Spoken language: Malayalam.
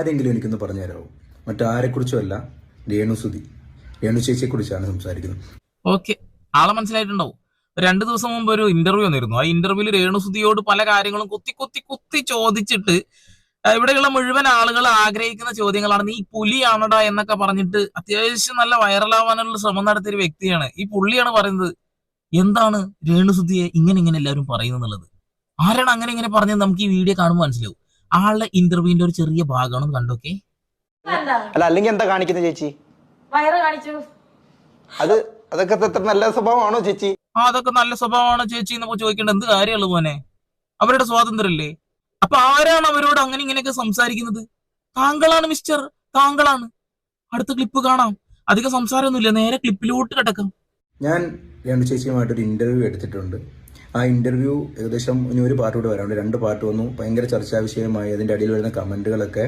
ആരെങ്കിലും എനിക്കൊന്ന് പറഞ്ഞു തരാമോ മറ്റാരെക്കുറിച്ചുമല്ല രേണുസുതി രേണു ചേച്ചിയെക്കുറിച്ചാണ് സംസാരിക്കുന്നത്. ഓക്കെ. ആളെ മനസ്സിലായിട്ടുണ്ടാവും. രണ്ടു ദിവസം മുമ്പ് ഒരു ഇന്റർവ്യൂ വന്നിരുന്നു. ആ ഇന്റർവ്യൂവിൽ രേണുസുതിയോട് പല കാര്യങ്ങളും കുത്തി കുത്തി കുത്തി ചോദിച്ചിട്ട് ഇവിടെയുള്ള മുഴുവൻ ആളുകൾ ആഗ്രഹിക്കുന്ന ചോദ്യങ്ങളാണ് നീ പുലിയാണടാ? എന്നൊക്കെ പറഞ്ഞിട്ട് അത്യാവശ്യം നല്ല വൈറലാവാനുള്ള ശ്രമം നടത്തിയ ഒരു വ്യക്തിയാണ്. ഈ പുള്ളിയാണ് പറയുന്നത് എന്താണ് രേണുസുതിയെ ഇങ്ങനെ ഇങ്ങനെ എല്ലാവരും പറയുന്നത് ആരാണ് അങ്ങനെ ഇങ്ങനെ പറഞ്ഞത്? നമുക്ക് ഈ വീഡിയോ കാണുമ്പോൾ മനസ്സിലാവും. ആളുടെ ഇന്റർവ്യൂവിന്റെ ഒരു ചെറിയ ഭാഗമാണ് കണ്ടോക്കെ അല്ല അല്ല അല്ലെങ്കിൽ എന്താ കാണിക്കുന്നത് ചേച്ചി? വയറ് കാണിച്ചു. അത് അതൊക്കെ നല്ല സ്വഭാവമാണോ ചേച്ചി? ആ അതൊക്കെ നല്ല സ്വഭാവമാണോ ചേച്ചി എന്ന് ചോദിക്കേണ്ട. എന്ത് കാര്യമുള്ളൂ മോനെ? അവരുടെ സ്വാതന്ത്ര്യമല്ലേ അപ്പൊ ആരാണ് അവരോട് അങ്ങനെ ഇങ്ങനെയൊക്കെ സംസാരിക്കുന്നത്? താങ്കളാണ് മിസ്റ്റർ താങ്കളാണ്. അടുത്ത ക്ലിപ്പ് കാണാം. അധികം സംസാരമൊന്നുമില്ല. നേരെ ക്ലിപ്പിലോട്ട് കിടക്കാം. ഞാൻ രേണു ചേച്ചിയുമായിട്ടൊരു ഇന്റർവ്യൂ എടുത്തിട്ടുണ്ട്. ആ ഇന്റർവ്യൂ ഏകദേശം ഇനി ഒരു പാർട്ട് കൂടെ വരാനുണ്ട്. രണ്ട് പാർട്ട് വന്നു. ഭയങ്കര ചർച്ചാവിഷയമായി. അതിന്റെ അടിയിൽ വരുന്ന കമന്റുകളൊക്കെ